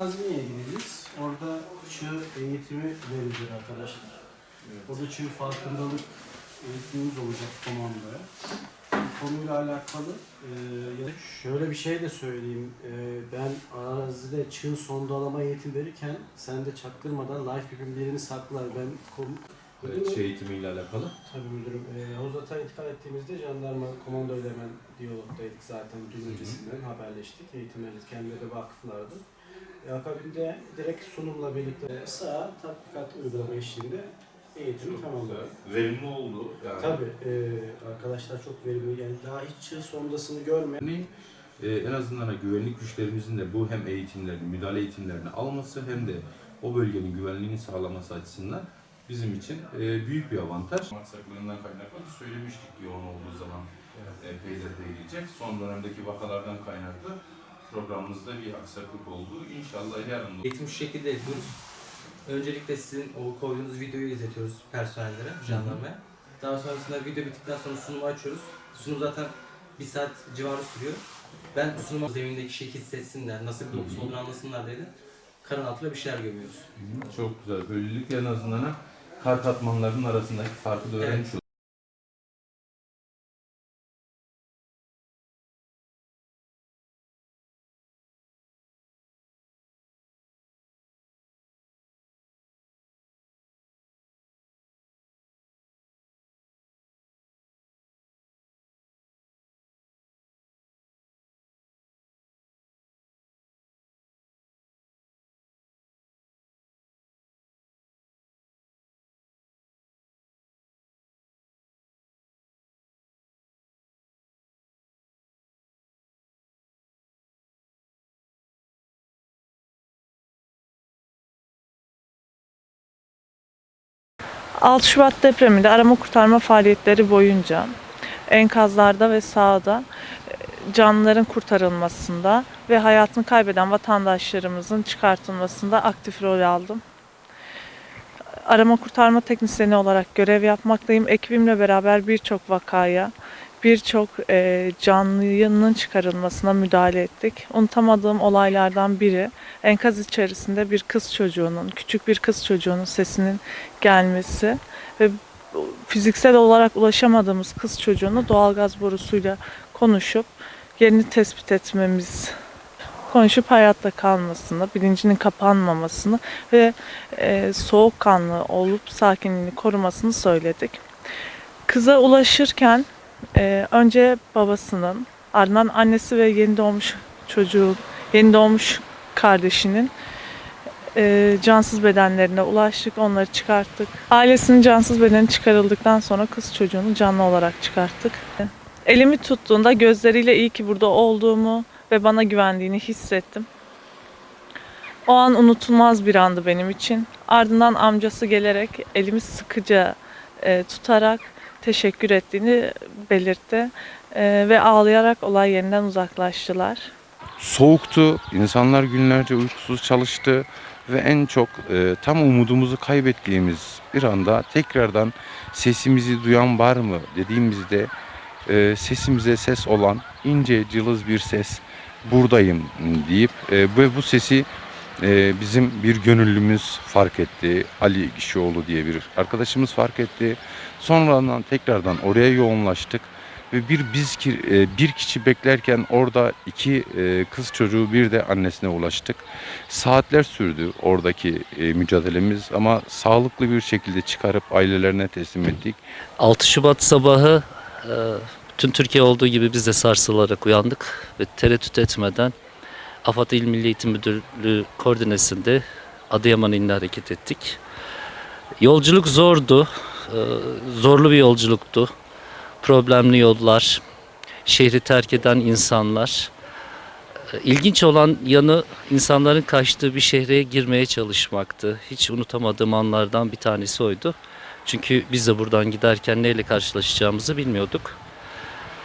Hazine'ye gideceğiz. Orada çığ eğitimi verilir arkadaşlar. Orada çığ farkındalık eğitimimiz olacak komandoya. Bu konuyla alakalı e, ya da şöyle bir şey de söyleyeyim. E, ben arazide çığ sondalama eğitim verirken sen de çaktırmadan life grip'in birini saklar. Ben kom Evet, şey eğitimiyle alakalı. Tabii müdürüm. E, Havuzat'a intikal ettiğimizde jandarma komandoyla hemen diyalogdaydık zaten dün öncesinden haberleştik. Eğitim verdik. Kendileri de vakıflardı. E, akabinde direkt sunumla birlikte sağ tatbikat uygulama eşliğinde eğitimi tamamladık. Verimli oldu. Yani. Tabii e, arkadaşlar çok verimli. Yani daha hiç çığ sondasını görme. Yani, e, en azından hani güvenlik güçlerimizin de bu hem eğitimlerini, müdahale eğitimlerini alması hem de o bölgenin güvenliğini sağlaması açısından bizim için e, büyük bir avantaj. Aksaklığından kaynaklı söylemiştik yoğun olduğu zaman epeydir değilecek. Son dönemdeki vakalardan kaynaklı programımızda bir aksaklık oldu. İnşallah yarın Eğitim şu şekilde yapıyoruz. Öncelikle sizin o koyduğunuz videoyu izletiyoruz personellere, jandarmaya. Daha sonrasında video bittikten sonra sunumu açıyoruz. Sunum zaten bir saat civarı sürüyor. Ben sunumu zemindeki şeyi hissetsinler, nasıl bir dokusu olduğunu anlasınlar dedi. Karın altıyla bir şeyler gömüyoruz. Çok güzel. Böylelikle en azından kar katmanlarının arasındaki farkı da öğrenmiş Evet. 6 Şubat depreminde arama kurtarma faaliyetleri boyunca enkazlarda ve sahada e, canlıların kurtarılmasında ve hayatını kaybeden vatandaşlarımızın çıkartılmasında aktif rol aldım. Arama kurtarma teknisyeni olarak görev yapmaktayım. Ekibimle beraber birçok vakaya, birçok e, canlının çıkarılmasına müdahale ettik. Unutamadığım olaylardan biri enkaz içerisinde bir kız çocuğunun, küçük bir kız çocuğunun sesinin gelmesi ve fiziksel olarak ulaşamadığımız kız çocuğunu doğalgaz borusuyla konuşup yerini tespit etmemiz konuşup hayatta kalmasını, bilincinin kapanmamasını ve e, soğukkanlı olup sakinliğini korumasını söyledik. Kıza ulaşırken e, önce babasının, ardından annesi ve yeni doğmuş çocuğun, yeni doğmuş kardeşinin e, cansız bedenlerine ulaştık, onları çıkarttık. Ailesinin cansız bedeni çıkarıldıktan sonra kız çocuğunu canlı olarak çıkarttık. Elimi tuttuğunda gözleriyle iyi ki burada olduğumu ve bana güvendiğini hissettim. O an unutulmaz bir andı benim için. Ardından amcası gelerek elimi sıkıca e, tutarak teşekkür ettiğini belirtti E, ve ağlayarak olay yerinden uzaklaştılar. soğuktu. İnsanlar günlerce uykusuz çalıştı ve en çok e, tam umudumuzu kaybettiğimiz bir anda tekrardan sesimizi duyan var mı dediğimizde e, sesimize ses olan ince cılız bir ses buradayım deyip e, ve bu sesi e, bizim bir gönüllümüz fark etti. Ali Kişioğlu diye bir arkadaşımız fark etti. Sonradan tekrardan oraya yoğunlaştık ve bir biz e, bir kişi beklerken orada iki e, kız çocuğu bir de annesine ulaştık. Saatler sürdü oradaki e, mücadelemiz ama sağlıklı bir şekilde çıkarıp ailelerine teslim ettik. 6 Şubat sabahı tüm Türkiye olduğu gibi biz de sarsılarak uyandık ve tereddüt etmeden AFAD İl Milli Eğitim Müdürlüğü koordinesinde Adıyaman iline hareket ettik. Yolculuk zordu, e, zorlu bir yolculuktu. Problemli yollar, şehri terk eden insanlar. E, İlginç olan yanı insanların kaçtığı bir şehre girmeye çalışmaktı. Hiç unutamadığım anlardan bir tanesi oydu. Çünkü biz de buradan giderken neyle karşılaşacağımızı bilmiyorduk.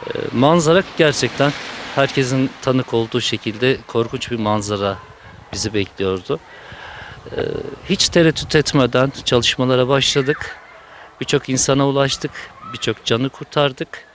Ee, manzara gerçekten herkesin tanık olduğu şekilde korkunç bir manzara bizi bekliyordu. Ee, hiç tereddüt etmeden çalışmalara başladık. Birçok insana ulaştık, birçok canı kurtardık.